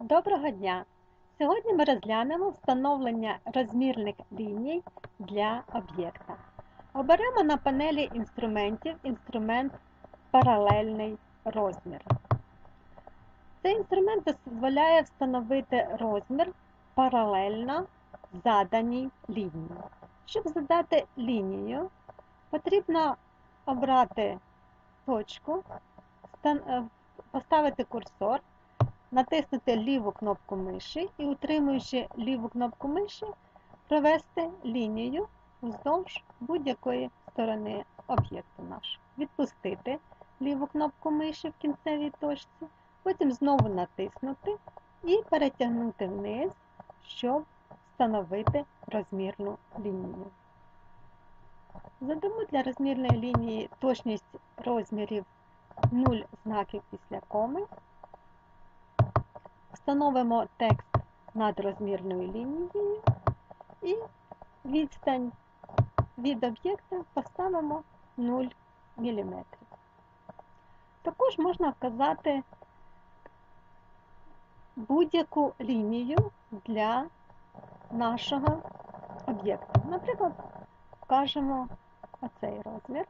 Доброго дня! Сьогодні ми розглянемо встановлення розмірних ліній для об'єкта. Оберемо на панелі інструментів інструмент паралельний розмір. Цей інструмент дозволяє встановити розмір паралельно заданій лінії. Щоб задати лінію, потрібно обрати точку, е, поставити курсор натиснути ліву кнопку миші і, утримуючи ліву кнопку миші, провести лінію вздовж будь-якої сторони об'єкту нашого. Відпустити ліву кнопку миші в кінцевій точці, потім знову натиснути і перетягнути вниз, щоб встановити розмірну лінію. Задамо для розмірної лінії точність розмірів 0 знаків після коми. Встановимо текст над розмірною лінією і відстань від об'єкта поставимо 0 мм. Також можна вказати будь-яку лінію для нашого об'єкта. Наприклад, вкажемо оцей розмір,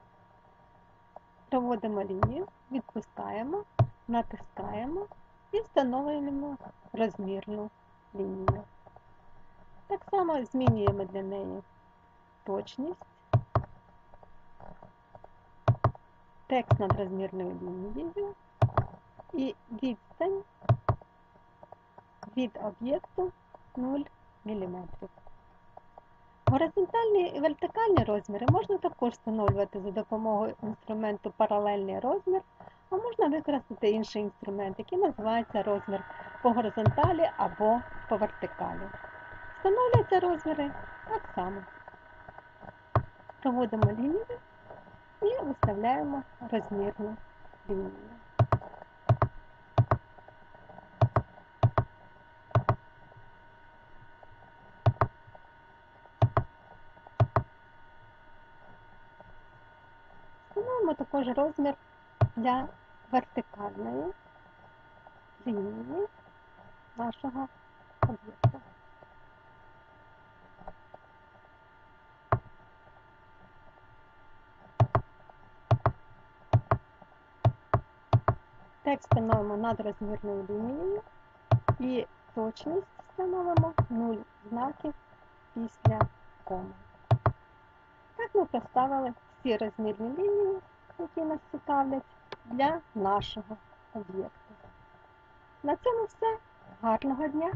проводимо лінію, відпускаємо, натискаємо і встановлюємо розмірну лінію. Так само змінюємо для неї точність, текст над розмірною лінією і відстань від об'єкту 0 мм. Горизонтальні і вертикальні розміри можна також встановлювати за допомогою інструменту паралельний розмір, а можна використати інший інструмент, який називається розмір по горизонталі або по вертикалі. Встановлюються розміри так само. Проводимо лінію і виставляємо розмірну лінію. Встановимо також розмір для вертикальної лінії нашого об'єкта. Текст встановимо над розмірною лінією і точність встановимо 0 знаків після коми. Так ми поставили всі розмірні лінії, які нас цікавлять, для нашого об'єкту. На цьому все. Гарного дня!